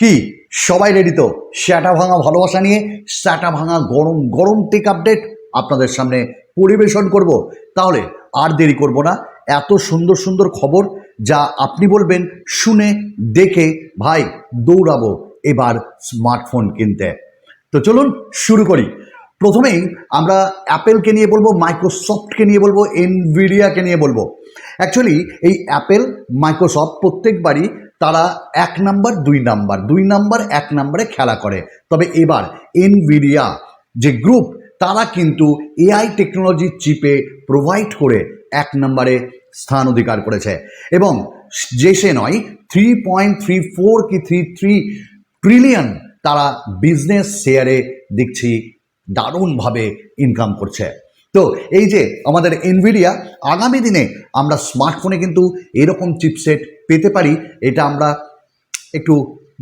কি? সবাই রেডি তো? স্যাটা ভাঙা ভালোবাসা নিয়ে স্যাটা ভাঙা গরম গরম টেক আপডেট আপনাদের সামনে পরিবেশন করব। তাহলে আর দেরি করব না। এত সুন্দর সুন্দর খবর যা আপনি বলবেন, শুনে, দেখে, ভাই, দৌড়াবো এবার স্মার্টফোন কিনতে। তো চলুন শুরু করি। প্রথমেই আমরা অ্যাপেলকে নিয়ে বলব, মাইক্রোসফটকে নিয়ে বলব এনভিডিয়াকে নিয়ে বলব। অ্যাকচুয়ালি এই অ্যাপেল, মাইক্রোসফট প্রত্যেকবারই তারা এক নাম্বার, দুই নাম্বার দুই নাম্বার, এক নাম্বারে খেলা করে। তবে এবার এনভিডিয়া যে গ্রুপ তারা কিন্তু এআই টেকনোলজি চিপে প্রোভাইড করে এক নম্বরে স্থান অধিকার করেছে। এবং যে সে নয় থ্রি পয়েন্ট থ্রি ফোর কি থ্রি থ্রি ট্রিলিয়ন তারা বিজনেস শেয়ারে দেখছি দারুণভাবে ইনকাম করছে। তো এই যে আমাদের এনভিডিয়া আগামী দিনে আমরা স্মার্টফোনে কিন্তু এরকম চিপসেট পেতে পারি, এটা আমরা একটু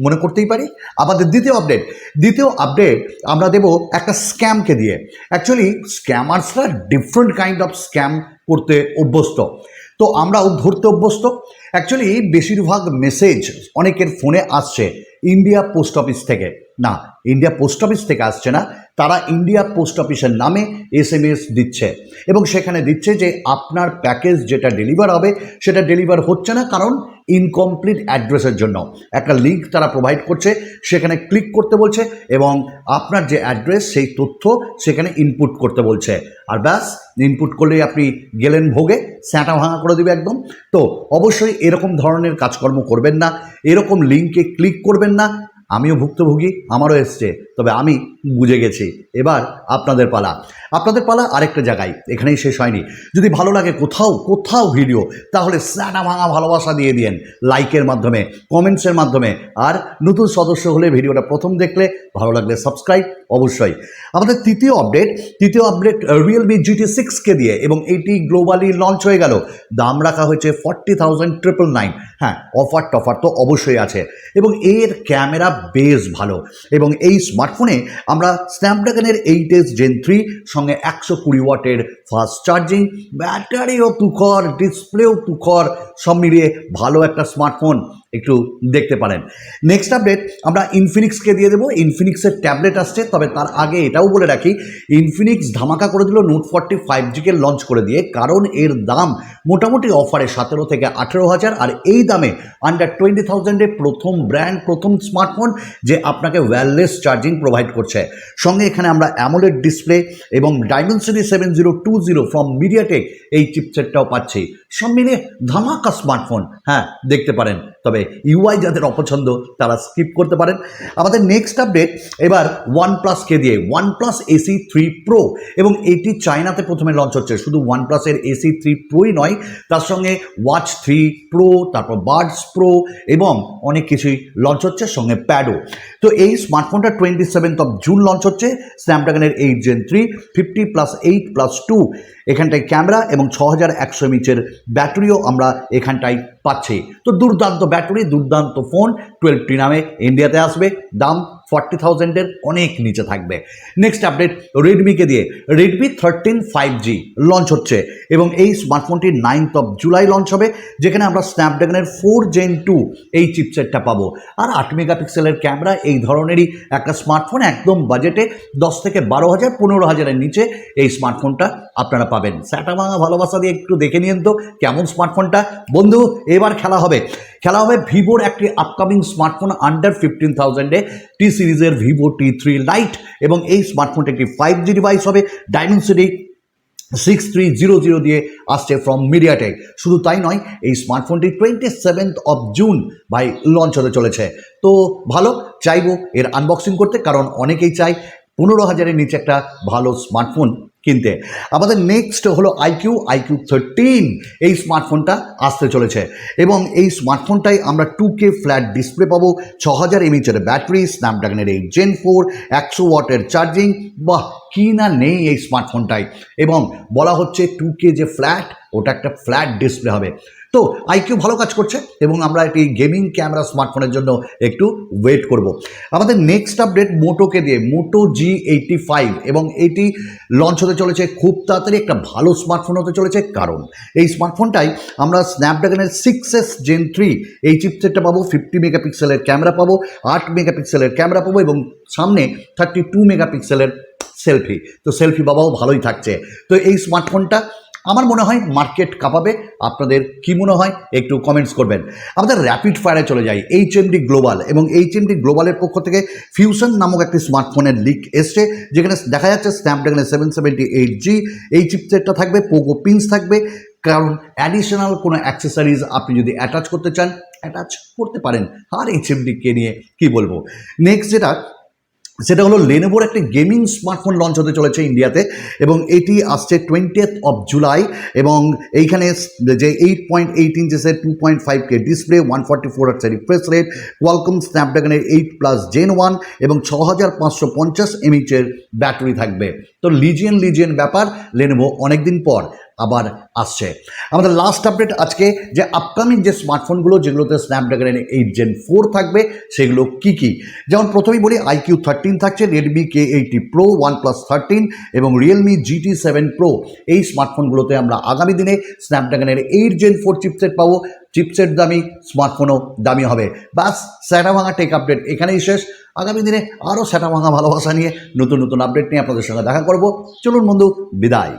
মনে করতেই পারি। আমাদের দ্বিতীয় আপডেট দ্বিতীয় আপডেট আমরা দেব একটা স্ক্যামকে দিয়ে। অ্যাকচুয়ালি স্ক্যামার্সরা ডিফারেন্ট কাইন্ড অফ স্ক্যাম করতে অভ্যস্ত। তো আমরাও ধরতে অভ্যস্ত। অ্যাকচুয়ালি বেশিরভাগ মেসেজ অনেকের ফোনে আসছে ইন্ডিয়া পোস্ট অফিস থেকে। না ইন্ডিয়া পোস্ট অফিস থেকে আসছে না তারা ইন্ডিয়া পোস্ট অফিসের নামে এস এম এস দিচ্ছে। এবং সেখানে দিচ্ছে যে আপনার প্যাকেজ যেটা ডেলিভার হবে, সেটা ডেলিভার হচ্ছে না কারণ ইনকমপ্লিট অ্যাড্রেসের জন্য। একটা লিঙ্ক তারা প্রোভাইড করছে, সেখানে ক্লিক করতে বলছে এবং আপনার যে অ্যাড্রেস, সেই তথ্য সেখানে ইনপুট করতে বলছে। আর ব্যাস ইনপুট করলেই আপনি গেলেন ভোগে, স্যাঁটা ভাঙা করে দেবে একদম। তো অবশ্যই এরকম ধরনের কাজকর্ম করবেন না, এরকম লিঙ্কে ক্লিক করবেন না আমিও ভুক্তভোগী, আমারও এসছে, তবে আমি বুঝে গেছি। এবার আপনাদের পালা। আপনাদের পালা আরেকটা জায়গায়, এখানেই শেষ হয়নি। যদি ভালো লাগে কোথাও কোথাও ভিডিও, তাহলে স্যানা ভাঙা ভালোবাসা দিয়ে দিন লাইকের মাধ্যমে, কমেন্টসের মাধ্যমে। আর নতুন সদস্য হলে ভিডিওটা প্রথম দেখলে, ভালো লাগলে সাবস্ক্রাইব অবশ্যই। আমাদের তৃতীয় আপডেট তৃতীয় আপডেট রিয়েলমি জিটি সিক্সকে দিয়ে এবং এটি গ্লোবালি লঞ্চ হয়ে গেল। দাম রাখা হয়েছে ফর্টি থাউজেন্ড ট্রিপল নাইন হ্যাঁ অফার টফার তো অবশ্যই আছে। এবং এর ক্যামেরা বেশ ভালো। এবং এই স্মার্টফোনে আমরা স্ন্যাপড্রাগনের এইট এস জেন থ্রি সঙ্গে একশো কুড়ি ওয়াটের ফাস্ট চার্জিং ব্যাটারিও তুখর ডিসপ্লেও তুখর, সব মিলিয়ে ভালো একটা স্মার্টফোন একটু দেখতে পারেন। নেক্সট আপডেট আমরা ইনফিনিক্সকে দিয়ে দেবো। ইনফিনিক্সের ট্যাবলেট আসছে, তবে তার আগে এটাও বলে রাখি ইনফিনিক্স ধামাকা করে দিল নোট ফর্টি ফাইভ জিকে লঞ্চ করে দিয়ে, কারণ এর দাম মোটামুটি অফারে সতেরো থেকে আঠেরো হাজার, আর এই দামে আন্ডার টোয়েন্টি থাউজেন্ডে প্রথম ব্র্যান্ড প্রথম স্মার্টফোন যে আপনাকে ওয়্যারলেস চার্জিং প্রোভাইড করছে। সঙ্গে এখানে আমরা অ্যামোলেড ডিসপ্লে এবং Dimensity seven zero two zero from MediaTek এই চিপসেটটাও পাচ্ছি। সব মিলিয়ে ধামাকা স্মার্টফোন হ্যাঁ দেখতে পারেন। তবে ইউআই যাদের অপছন্দ, তারা স্কিপ করতে পারেন। আমাদের নেক্সট আপডেট এবার ওয়ান প্লাসকে দিয়ে one plus ace three pro এবং এটি চায়নাতে প্রথমে লঞ্চ হচ্ছে। শুধু ওয়ান প্লাসের এসি থ্রি প্রোই নয়, তার সঙ্গে ওয়াচ থ্রি প্রো তারপর বার্ডস প্রো এবং অনেক কিছুই লঞ্চ হচ্ছে, সঙ্গে প্যাডও তো এই smartphone twenty seventh of June launch হচ্ছে স্ন্যাপড্রাগনের eight gen three fifty plus eight plus two এখানটায় ক্যামেরা এবং ছ হাজার একশো এমএচের ব্যাটারিও আমরা এখানটায় পাচ্ছি। তো দুর্দান্ত ব্যাটারি, দুর্দান্ত ফোন টুয়েলভটি নামে ইন্ডিয়াতে আসবে। দাম ফর্টি থাউজেন্ডের অনেক নিচে থাকবে। নেক্সট আপডেট রেডমিকে দিয়ে। Redmi thirteen five G launch হচ্ছে এবং এই স্মার্টফোনটি নাইনথ অফ জুলাই লঞ্চ হবে, যেখানে আমরা স্ন্যাপড্রাগনের ফোর জেন টু এই চিপসেটটা পাবো। আর আট মেগাপিক্সেলের ক্যামেরা এই ধরনেরই একটা স্মার্টফোন একদম বাজেটে দশ থেকে বারো হাজার, পনেরো হাজারের নিচে এই স্মার্টফোনটা আপনারা পাবেন। স্যাটা ভাঙা ভালোবাসা দিয়ে একটু দেখে নিন তো, কেমন স্মার্টফোনটা বন্ধু, এবার খেলা হবে। খেলা হবে ভিভোর একটি আপকামিং স্মার্টফোন আন্ডার ফিফটিন থাউজেন্ডে টি সিরিজের ভিভো টি থ্রি লাইট এবং এই স্মার্টফোনটি একটি ফাইভ জি ডিভাইস হবে Dimensity six three zero zero দিয়ে আসছে ফ্রম মিডিয়াটেক শুধু তাই নয়, এই স্মার্টফোনটি টোয়েন্টি সেভেন্থ অফ জুন ভাই লঞ্চ হতে চলেছে। তো ভালো, চাইব এর আনবক্সিং করতে, কারণ অনেকেই চাই পনেরো হাজারের নিচে একটা ভালো স্মার্টফোন কিনতে। আমাদের নেক্সট হলো আইকিউ আইকিউ থার্টিন এই স্মার্টফোনটা আসতে চলেছে। এবং এই স্মার্টফোনটাই আমরা টু কে ফ্ল্যাট ডিসপ্লে পাবো ছ হাজার এমএচের ব্যাটারি স্ন্যাপড্রাগনের এই জেন ফোর একশো ওয়াটের চার্জিং বাহ! কি না নেই এই স্মার্টফোনটাই এবং বলা হচ্ছে টু কে যে ফ্ল্যাট ওটা একটা ফ্ল্যাট ডিসপ্লে হবে। তো আইকিউ ভালো কাজ করছে এবং আমরা একটি গেমিং ক্যামেরা স্মার্টফোনের জন্য একটু ওয়েট করব। আমাদের নেক্সট আপডেট মোটোকে দিয়ে, মোটো জি এইটটি ফাইভ এবং এটি লঞ্চ হতে চলেছে খুব তাড়াতাড়ি, একটা ভালো স্মার্টফোন হতে চলেছে কারণ। এই স্মার্টফোনটাই আমরা স্ন্যাপড্রাগনের সিক্স এস জেন থ্রি এই চিপসেটটা পাবো ফিফটি মেগাপিক্সেলের ক্যামেরা পাবো আট মেগাপিক্সেলের ক্যামেরা পাবো এবং সামনে থার্টি টু মেগাপিক্সেলের সেলফি তো সেলফি বাবাও ভালোই থাকছে। তো এই স্মার্টফোনটা আমার মনে হয় মার্কেট কাঁপাবে। আপনাদের কি মনে হয় একটু কমেন্টস করবেন। আমাদের র্যাপিড ফায়ারে চলে যাই। এইচ এমডি গ্লোবাল এবং এইচ এমডি গ্লোবালের পক্ষ থেকে ফিউশন নামক একটি স্মার্টফোনের লিক এসছে। যেখানে দেখা যাচ্ছে স্ন্যাপড্রাগনের সেভেন সেভেন্টি এইট জি এই চিপসেটটা থাকবে পোকো পিন্স থাকবে। কারণ অ্যাডিশনাল কোনো অ্যাক্সেসরিজ আপনি যদি অ্যাটাচ করতে চান অ্যাটাচ করতে পারেন। আর এইচ এমডিকে নিয়ে কি বলব? নেক্সট যেটা সেটা হলো লেনোভোর একটি গেমিং স্মার্টফোন লঞ্চ হতে চলেছে ইন্ডিয়াতে এবং এটি আসছে টোয়েন্টিয়েথ অফ জুলাই এবং এইখানে যে eight point eight ইঞ্চেসের two point five K display one forty four হার্টসের refresh rate Qualcomm স্ন্যাপড্রাগনের এইট প্লাস জেন ওয়ান এবং ছ হাজার পাঁচশো পঞ্চাশ এমএইচের ব্যাটারি থাকবে। তো লিজিয়ন লিজিয়ন ব্যাপার লেনোভো অনেকদিন পর। আবার আসছে। আমাদের লাস্ট আপডেট আজকে যে আপকামিং যে স্মার্টফোনগুলো যেগুলোতে স্ন্যাপড্রাগনের এইট জেন ফোর থাকবে, সেগুলো কি কি? যেমন প্রথমেই বলি আইকিউ থার্টিন থাকছে Redmi K eighty pro one plus thirteen এবং রিয়েলমি জিটি সেভেন প্রো এই স্মার্টফোনগুলোতে আমরা আগামী দিনে স্ন্যাপড্রাগনের এইট জেন ফোর চিপসেট পাবো। চিপসেট দামি স্মার্টফোনও দামি হবে। বাস স্যাটা ভাঙা টেক আপডেট এখানেই শেষ। আগামী দিনে আরও স্যাটা ভাঙা ভালোবাসা নিয়ে নতুন নতুন আপডেট নিয়ে আপনাদের সঙ্গে দেখা করব। চলুন বন্ধু, বিদায়।